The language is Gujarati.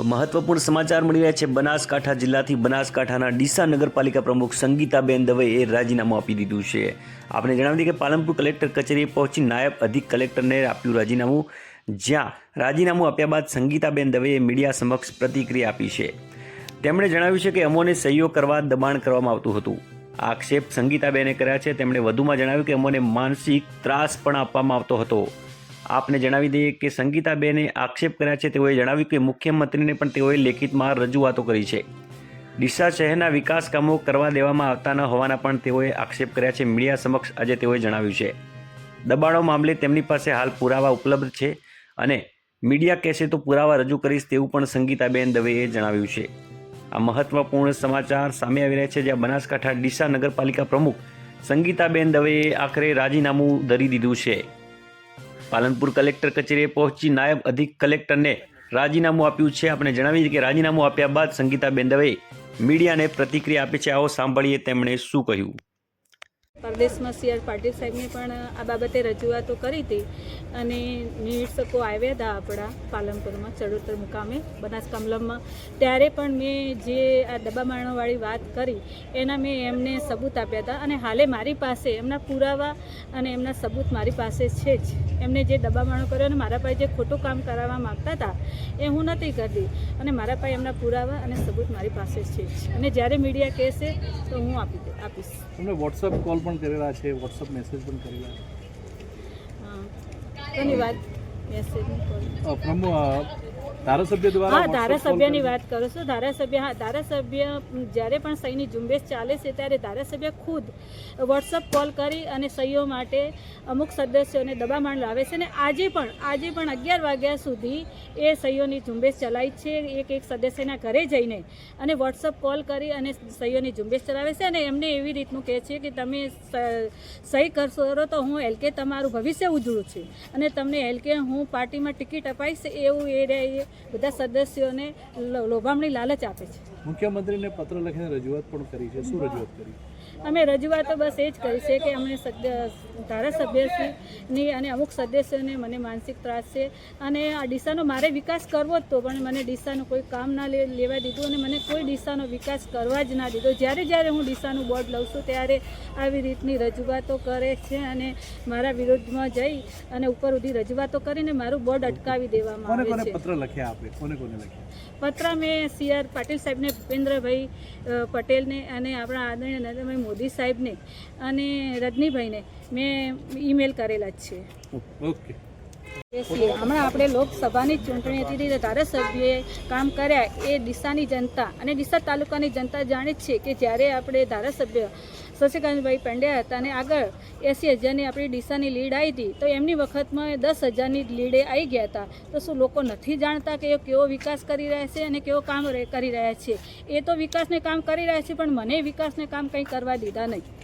તો મહત્વપૂર્ણ સમાચાર મળી રહ્યા છે. બનાસકાંઠા જિલ્લાથી બનાસકાંઠાના ડીસા નગરપાલિકા પ્રમુખ સંગીતાબેન દવેએ રાજીનામું આપી દીધું છે. આપણે જણાવી દઈએ કે પાલનપુર કલેક્ટર કચેરીએ પહોંચી નાયબ અધિક કલેક્ટરને આપ્યું રાજીનામું, જ્યાં રાજીનામું આપ્યા બાદ સંગીતાબેન દવેએ મીડિયા સમક્ષ પ્રતિક્રિયા આપી છે. તેમણે જણાવ્યું છે કે અમોને સહયોગ કરવા દબાણ કરવામાં આવતું હતું. આક્ષેપ સંગીતાબેને કર્યા છે. તેમણે વધુમાં જણાવ્યું કે અમોને માનસિક ત્રાસ પણ આપવામાં આવતો હતો. આપને જણાવી દઈએ કે સંગીતાબેને આક્ષેપ કર્યા છે. તેઓએ જણાવ્યું કે મુખ્યમંત્રીને પણ તેઓએ લેખિતમાં રજૂઆતો કરી છે. ડીસા શહેરના વિકાસ કામો કરવા દેવામાં આવતા ન હોવાના પણ તેઓએ આક્ષેપ કર્યા છે. મીડિયા સમક્ષ આજે તેઓએ જણાવ્યું છે. દબાણો મામલે તેમની પાસે હાલ પુરાવા ઉપલબ્ધ છે અને મીડિયા કહેશે તો પુરાવા રજૂ કરીશ તેવું પણ સંગીતાબેન દવેએ જણાવ્યું છે. આ મહત્વપૂર્ણ સમાચાર સામે આવી રહ્યા છે. જ્યાં બનાસકાંઠા ડીસા નગરપાલિકા પ્રમુખ સંગીતાબેન દવેએ આખરે રાજીનામું ધરી દીધું છે. પાલનપુર કલેક્ટર કચેરીએ પહોંચી નાયબ અધિક કલેક્ટરને રાજીનામું આપ્યું છે. આપણે જણાવી કે રાજીનામું આપ્યા બાદ સંગીતાબેન દવે મીડિયાને પ્રતિક્રિયા આપી છે. આવો સાંભળીએ તેમણે શું કહ્યું. પરદેશમાં સી આર પાટીલ સાહેબને પણ આ બાબતે રજૂઆતો કરી હતી અને નિરીક્ષકો આવ્યા હતા આપણા પાલનપુરમાં ચડોતર મુકામે બનાસકાંઠામાં ત્યારે પણ મેં જે આ દબામાણોવાળી વાત કરી, એના મેં એમને સબૂત આપ્યા હતા અને હાલે મારી પાસે એમના પુરાવા અને એમના સબૂત મારી પાસે છે જ. એમને જે દબામાણો કર્યો અને મારા પાસે જે ખોટું કામ કરાવવા માગતા હતા, એ હું નથી કરતી. અને મારા પાસે એમના પુરાવા અને સબૂત મારી પાસે છે જ. અને જ્યારે મીડિયા કહેશે તો હું આપી આપીશ. તમને વોટ્સઅપ કોલ પણ કરેલા છે વોટ્સઅપ મેસેજ પણ કરેલા છે. ધન્યવાદ ધારાસભ્ય દ્વારા હા ધારાસભ્યની વાત કરો છો ધારાસભ્ય હા ધારાસભ્ય જ્યારે પણ સહીની ઝુંબેશ ચાલે છે ત્યારે ધારાસભ્ય ખુદ વોટ્સઅપ કોલ કરી અને સહીઓ માટે અમુક સદસ્યોને દબામણ લાવે છે અને આજે પણ આજે પણ અગિયાર વાગ્યા સુધી એ સહીઓની ઝુંબેશ ચલાવી છે. એક એક સદસ્યના ઘરે જઈને અને વોટ્સઅપ કોલ કરી અને સહીઓની ઝુંબેશ ચલાવે છે અને એમને એવી રીતનું કહે છે કે તમે સહી કરશો તો હું એલકે તમારું ભવિષ્ય ઉજળું છે અને તમને એલકે હું પાર્ટીમાં ટિકિટ અપાઈશ એવું એ રહે બધા સદસ્યોને લોભામણી લાલચ આપે છે. મુખ્યમંત્રીને પત્ર લખીને રજૂઆત પણ કરી છે. શું રજૂઆત કરી? અમે રજૂઆતો બસ એ જ કરી છે કે અમને ધારાસભ્યની અને અમુક સદસ્યોને મને માનસિક ત્રાસ છે. અને આ ડીસાનો મારે વિકાસ કરવો જ તો પણ મને ડીસાનું કોઈ કામ ના લે- લેવા દીધું અને મને કોઈ ડીસાનો વિકાસ કરવા જ ના દીધો. જ્યારે જ્યારે હું ડીસાનું બોર્ડ લઉં છું ત્યારે આવી રીતની રજૂઆતો કરે છે અને મારા વિરોધમાં જઈ અને ઉપર સુધી રજૂઆતો કરીને મારું બોર્ડ અટકાવી દેવામાં આવે છે. પત્ર લખ્યા આપે? કોને કોને લખ્યા? પત્ર મેં સી આર પાટીલ સાહેબને ભૂપેન્દ્રભાઈ પટેલને અને આપણા આદરણીય નરેન્દ્રભાઈ મોદી સાહેબને અને રજનીભાઈને મેં ઈમેલ કરેલા જ છે. ઓકે. હમણાં આપણે લોકસભાની ચૂંટણી હતી ધારાસભ્યએ કામ કર્યા. એ ડીસાની જનતા અને ડીસા તાલુકાની જનતા જાણે છે કે જ્યારે આપણે ધારાસભ્ય શશિકાંતભાઈ પંડ્યા હતા અને આગળ એંસી હજારની આપણી ડીસાની લીડ આવી હતી, તો એમની વખતમાં દસ હજારની લીડે આવી ગયા હતા. તો શું લોકો નથી જાણતા કે એ કેવો વિકાસ કરી રહ્યા છે અને કેવો કામ કરી રહ્યા છે? એ તો વિકાસને કામ કરી રહ્યા છે, પણ મને વિકાસને કામ કંઈ કરવા દીધા નહીં.